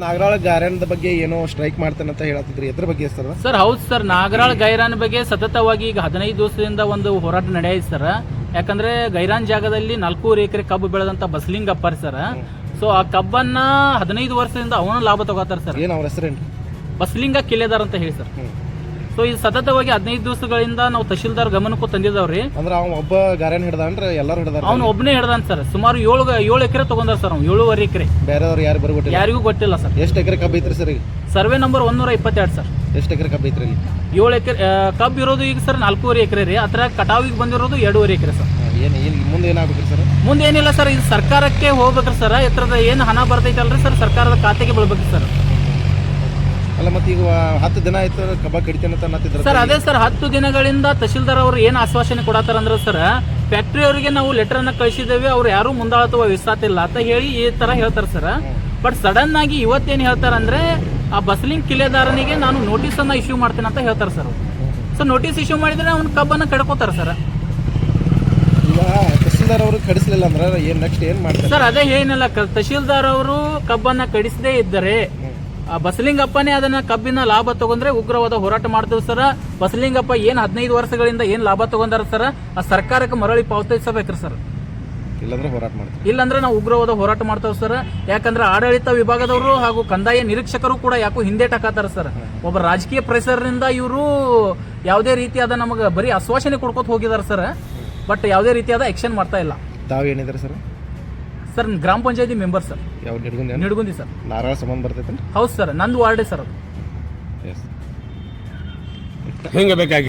ನಾಗರಾಳ ಗಾರ್ಯನದ ಬಗ್ಗೆ ಏನೋ ಸ್ಟ್ರೈಕ್ ಮಾಡ್ತಾನಂತ ಅಂತ ಹೇಳತ್ತಿದ್ರಿ ಎದ್ರ ಬಗ್ಗೆ ಸರ್? ಸರ್ ಹೌದು ಸರ್. ನಾಗರಾಳ ಗೈರಾನ್ ಬಗ್ಗೆ ಸತತವಾಗಿ ಈಗ ಹದಿನೈದು ದಿವಸದಿಂದ ಒಂದು ಹೋರಾಟ ನಡೆಯಿತು ಸರ್. ಯಾಕಂದ್ರೆ ಗೈರಾನ್ ಜಾಗದಲ್ಲಿ ನಾಲ್ಕೂವರೆ ಎಕರೆ ಕಬ್ಬು ಬೆಳೆದಂತ ಬಸಲಿಂಗಪ್ಪ ಸರ್. ಸೊ ಆ ಕಬ್ಬನ್ನ ಹದಿನೈದು ವರ್ಷದಿಂದ ಅವನ ಲಾಭ ತಗೋತಾರ ಸರ್. ಏನು ಅವ್ರ ಹೆಸರೇನು ಬಸಲಿಂಗ ಕಿಲೆದಾರ್ ಅಂತ ಹೇಳಿ ಸರ್. ಸೊ ಇದು ಸತತವಾಗಿ ಹದಿನೈದು ದಿವಸಗಳಿಂದ ನಾವು ತಹಶೀಲ್ದಾರ್ ಗಮನಕ್ಕೂ ತಂದಿದ್ದಾವ್ರಿ ಅಂದ್ರೆ ಅವ್ನು ಒಬ್ಬ ಗಾರ್ಯನ್ ಹಿಡ್ದಾನ್ರಿ ಎಲ್ಲರೂ ಹಿಡ್ದಾರ ಅವ್ನು ಒಬ್ಬನೇ ಹಿಡ್ದಾನ ಸರ್. ಸುಮಾರು ಏಳು ಏಳು ಎಕರೆ ತಗೊಂಡಾರ ಸರ್ ಅವ್ನು ಏಳುವರೆ ಎಕರೆ. ಬೇರೆಯವ್ರು ಯಾರು ಬರ್ಬಿಟ್ಟಿಲ್ಲ? ಯಾರಿಗೂ ಗೊತ್ತಿಲ್ಲ ಸರ್. ಎಷ್ಟು ಎಕರೆ ಕಬ್ಬು ಐತ್ರಿ ಸರ್ ಈಗ? ಸರ್ವೆ ನಂಬರ್ ಒಂದೂರ ಇಪ್ಪತ್ತೆರಡು ಸರ್. ಎಷ್ಟು ಎಕರೆ ಕಬ್ಬು ಐತ್ರಿ ಏಳು ಎಕರೆ ಕಬ್ಬು ಇರೋದು ಈಗ ಸರ್ ನಾಲ್ಕೂವರೆ ಎಕರೆ ರೀ. ಅದ್ರ ಕಟಾವಿಗೆ ಬಂದಿರೋದು ಎರಡೂವರೆ ಎಕರೆ ಸರ್. ಏನು ಏನ್ ಮುಂದೆ ಏನಾಗ್ಬೇಕು ಸರ್? ಮುಂದೆ ಏನಿಲ್ಲ ಸರ್ ಇದು ಸರ್ಕಾರಕ್ಕೆ ಹೋಗ್ಬೇಕ್ರಿ ಸರ್. ಎತ್ತರದ ಏನು ಹಣ ಬರ್ತೈತಲ್ರಿ ಸರ್ ಸರ್ಕಾರದ ಖಾತೆಗೆ ಬೀಳ್ಬೇಕು ಸರ್. ಅಲ್ಲ ಮತ್ತೆ ಈಗ ಹತ್ತು ದಿನ ಆಯ್ತು ಕಬ್ಬ ಕಡಿತೇನೆ ಅಂತ ಅನ್ನತ್ತಿದ್ರ ಸರ್ ಅದೇ ಸರ್ ಹತ್ತು ದಿನಗಳಿಂದ ತಹಶೀಲ್ದಾರ್ ಅವರು ಏನು ಆಶ್ವಾಸನೆ ಕೊಡತ್ತಾರ ಅಂದ್ರೆ ಸರ್ ಫ್ಯಾಕ್ಟ್ರಿ ಅವರಿಗೆ ನಾವು ಲೆಟರ್ ಅನ್ನ ಕಳಿಸಿದ್ದೇವೆ ಅವ್ರು ಯಾರು ಮುಂದಾಳತ್ವ ವಿಸ್ತಾತಿಲ್ಲ ಅಂತ ಹೇಳಿ ಈ ತರ ಹೇಳ್ತಾರೆ ಸರ್. ಬಟ್ ಸಡನ್ ಆಗಿ ಇವತ್ತೇನು ಹೇಳ್ತಾರೆ ಅಂದ್ರೆ ಆ ಬಸ್ಲಿಂಗ್ ಕಿಲೆದಾರನಿಗೆ ನಾನು ನೋಟಿಸ್ ಅನ್ನ ಇಶ್ಯೂ ಮಾಡ್ತೇನೆ ಅಂತ ಹೇಳ್ತಾರೆ ಸರ್ ಸೊ ನೋಟಿಸ್ ಇಶ್ಯೂ ಮಾಡಿದ್ರೆ ಅವ್ನ ಕಬ್ಬನ್ನ ಕಡ್ಕೋತಾರೆ ಸರ್. ಈಗ ತಹಸೀಲ್ದಾರ್ ಅವರು ಕಡಿಸ್ಲಿಲ್ಲ ಅಂದ್ರೆ ಏನ್ ನೆಕ್ಸ್ಟ್ ಏನ್ ಮಾಡ್ತಾರೆ? ಸರ್ ಅದೇ ಏನಿಲ್ಲ ತಹಶೀಲ್ದಾರ್ ಅವರು ಕಬ್ಬನ್ನ ಕಡಿಸದೇ ಇದ್ದರೆ ಬಸಲಿಂಗಪ್ಪನೇ ಅದನ್ನ ಕಬ್ಬಿನ ಲಾಭ ತಗೊಂಡ್ರೆ ಉಗ್ರವಾದ ಹೋರಾಟ ಮಾಡ್ತೇವೆ ಸರ್. ಬಸಲಿಂಗಪ್ಪ ಏನ್ ಹದಿನೈದು ವರ್ಷಗಳಿಂದ ಏನ್ ಲಾಭ ತಗೊಂಡಾರ ಸರ್? ಆ ಸರ್ಕಾರಕ್ಕೆ ಮರಳಿ ಪಾವತಿಸಬೇಕ್ರಿ ಸರ್. ಇಲ್ಲಾಂದ್ರೆ ಹೋರಾಟ ಮಾಡ್ತೀವಿ. ಇಲ್ಲಾಂದ್ರೆ ನಾವು ಉಗ್ರವಾದ ಹೋರಾಟ ಮಾಡ್ತೇವೆ ಸರ್. ಯಾಕಂದ್ರೆ ಆಡಳಿತ ವಿಭಾಗದವರು ಹಾಗೂ ಕಂದಾಯ ನಿರೀಕ್ಷಕರು ಕೂಡ ಯಾಕೋ ಹಿಂದೆ ಟಕಾತಾರ ಸರ್. ಒಬ್ಬ ರಾಜಕೀಯ ಪ್ರೆಸರ್ನಿಂದ ಇವರು ಯಾವುದೇ ರೀತಿಯಾದ ನಮಗೆ ಬರೀ ಆಶ್ವಾಸನೆ ಕೊಡ್ಕೋತ ಹೋಗಿದಾರೆ ಸರ್. ಬಟ್ ಯಾವುದೇ ರೀತಿಯಾದ ಆಕ್ಷನ್ ಮಾಡ್ತಾ ಇಲ್ಲ. ತಾವು ಏನಿದ್ರು ಸರ್? ಸರ್ ಗ್ರಾಮ ಪಂಚಾಯತಿ ಮೆಂಬರ್ ಸರ್. ಯಾವ ನಿಡ್ಗುಂದ ನಿಡ್ಗುಂದಿ ಸರ್. ನಾರಾಯಣ ಸಂಬಂಧ ಬರ್ತೈತೆ ಹೌದು ಸರ್ ನಂದು ವಾರ್ಡೇ ಸರ್ ಅದು. ಎಸ್ ಹೆಂಗೆ ಬೇಕಾಗಿ